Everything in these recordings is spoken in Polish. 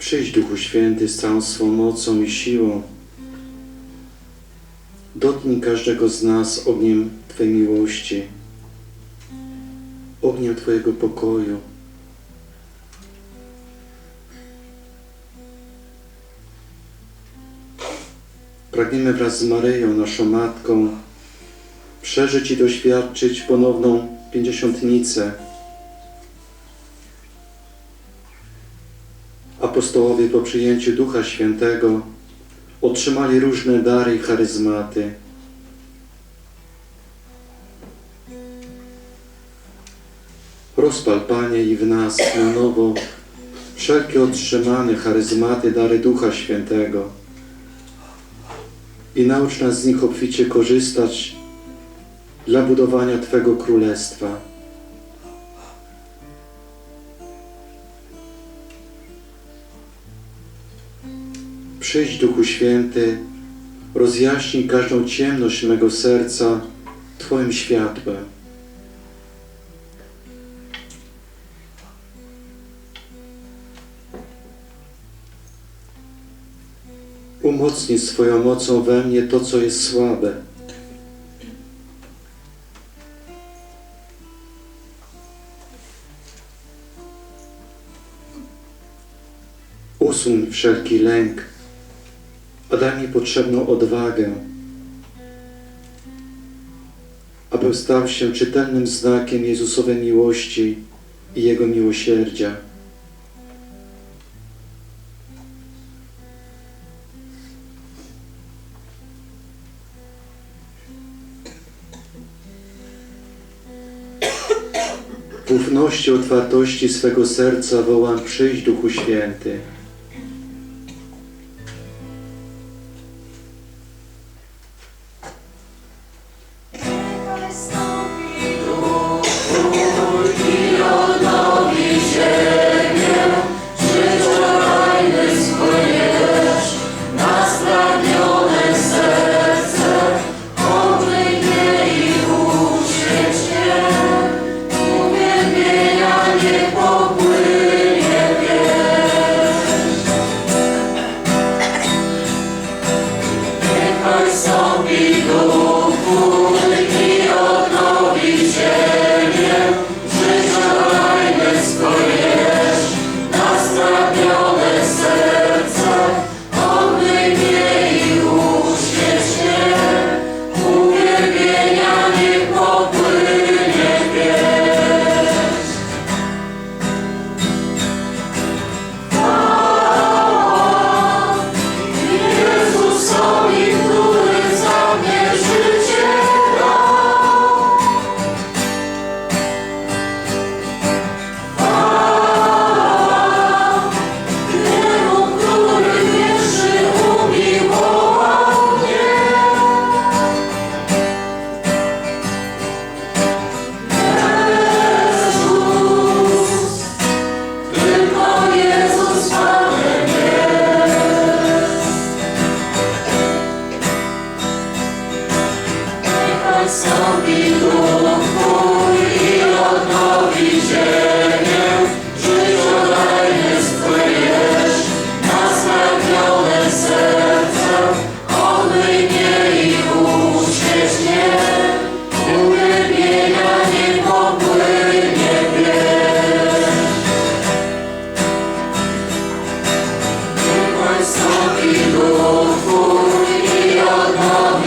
Przyjdź Duchu Święty z całą swą mocą i siłą. Dotknij każdego z nas ogniem Twojej miłości, ogniem Twojego pokoju. Pragniemy wraz z Maryją, naszą Matką, przeżyć i doświadczyć ponowną pięćdziesiątnicę. Apostołowie po przyjęciu Ducha Świętego otrzymali różne dary i charyzmaty. Rozpal, Panie, i w nas na nowo wszelkie otrzymane charyzmaty, dary Ducha Świętego i naucz nas z nich obficie korzystać dla budowania Twego Królestwa. Przyjdź, Duchu Święty, rozjaśnij każdą ciemność mego serca Twoim światłem. Umocnij swoją mocą we mnie to, co jest słabe. Usuń wszelki lęk, a daj mi potrzebną odwagę, abym stał się czytelnym znakiem Jezusowej miłości i Jego miłosierdzia. W ufności, otwartości swego serca wołam przyjść Duchu Święty. Високий духу і одного.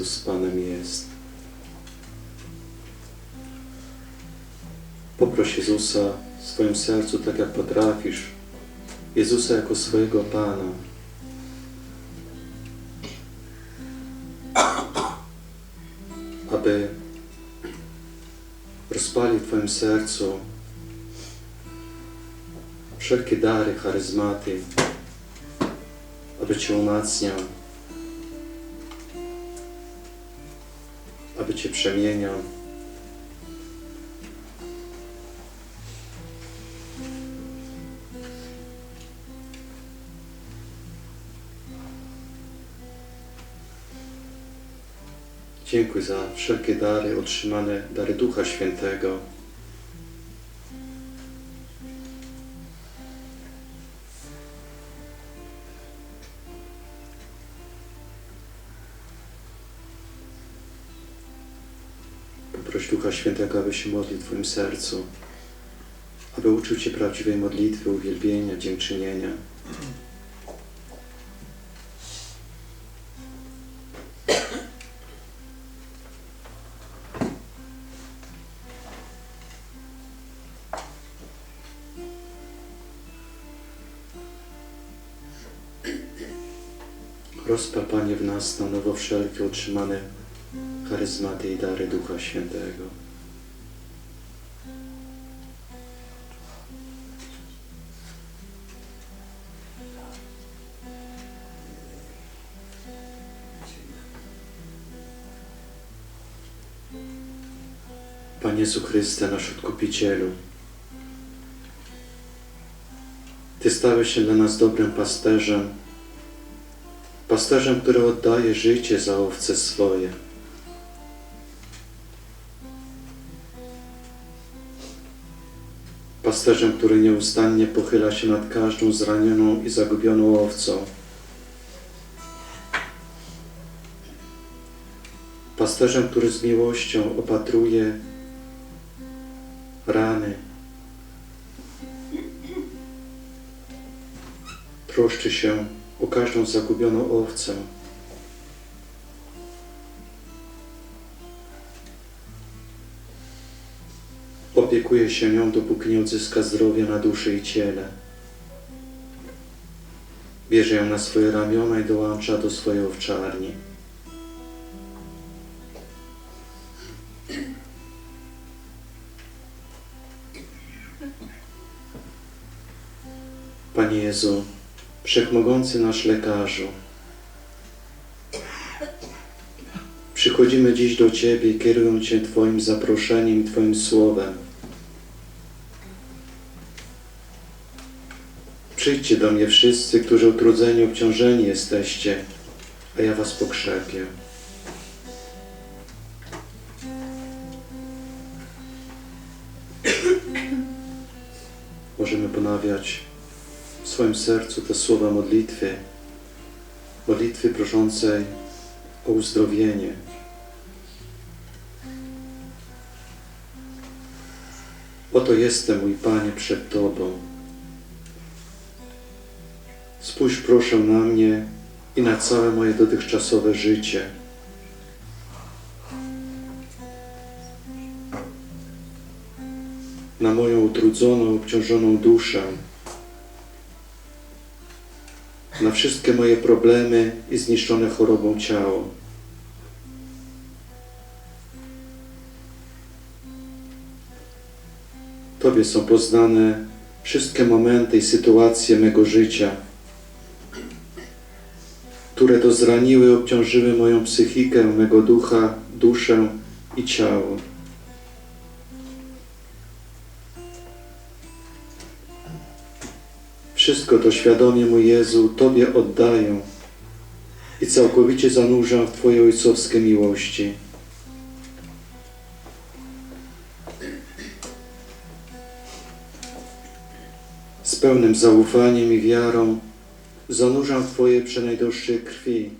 Jezus Panem jest. Poproś Jezusa w swoim sercu tak jak potrafisz. Jezusa jako swojego Pana. Aby rozpalił w Twoim sercu wszelkie dary, charyzmaty, aby Cię umacniał, przemieniał. Dziękuję za wszelkie dary otrzymane, dary Ducha Świętego. Poproś Ducha Świętego, aby się modlił w Twoim sercu, aby uczył Cię prawdziwej modlitwy, uwielbienia, dziękczynienia. Rozpal, Panie, w nas na nowo wszelkie otrzymane charyzmaty i dary Ducha Świętego. Panie Jezu Chryste, nasz Odkupicielu, Ty stałeś się dla nas dobrym pasterzem, pasterzem, który oddaje życie za owce swoje. Pasterzem, który nieustannie pochyla się nad każdą zranioną i zagubioną owcą. Pasterzem, który z miłością opatruje rany, troszczy się o każdą zagubioną owcę. Opiekuje się nią, dopóki nie odzyska zdrowia na duszy i ciele. Bierze ją na swoje ramiona i dołącza do swojej owczarni. Panie Jezu, Wszechmogący nasz lekarzu, przychodzimy dziś do Ciebie, kierując Cię Twoim zaproszeniem Twoim słowem. Przyjdźcie do mnie wszyscy, którzy utrudzeni, obciążeni jesteście, a ja Was pokrzepię. Możemy ponawiać w swoim sercu te słowa modlitwy, modlitwy proszącej o uzdrowienie. Oto jestem, mój Panie, przed Tobą. Spójrz proszę na mnie i na całe moje dotychczasowe życie. Na moją utrudzoną, obciążoną duszę. na wszystkie moje problemy i zniszczone chorobą ciało. Tobie są poznane wszystkie momenty i sytuacje mego życia, które to zraniły, obciążyły moją psychikę, mego ducha, duszę i ciało. Wszystko to świadomie, mój Jezu, Tobie oddaję i całkowicie zanurzam w Twojej ojcowskiej miłości. Z pełnym zaufaniem i wiarą zanurzam w Twojej przenajdroższej krwi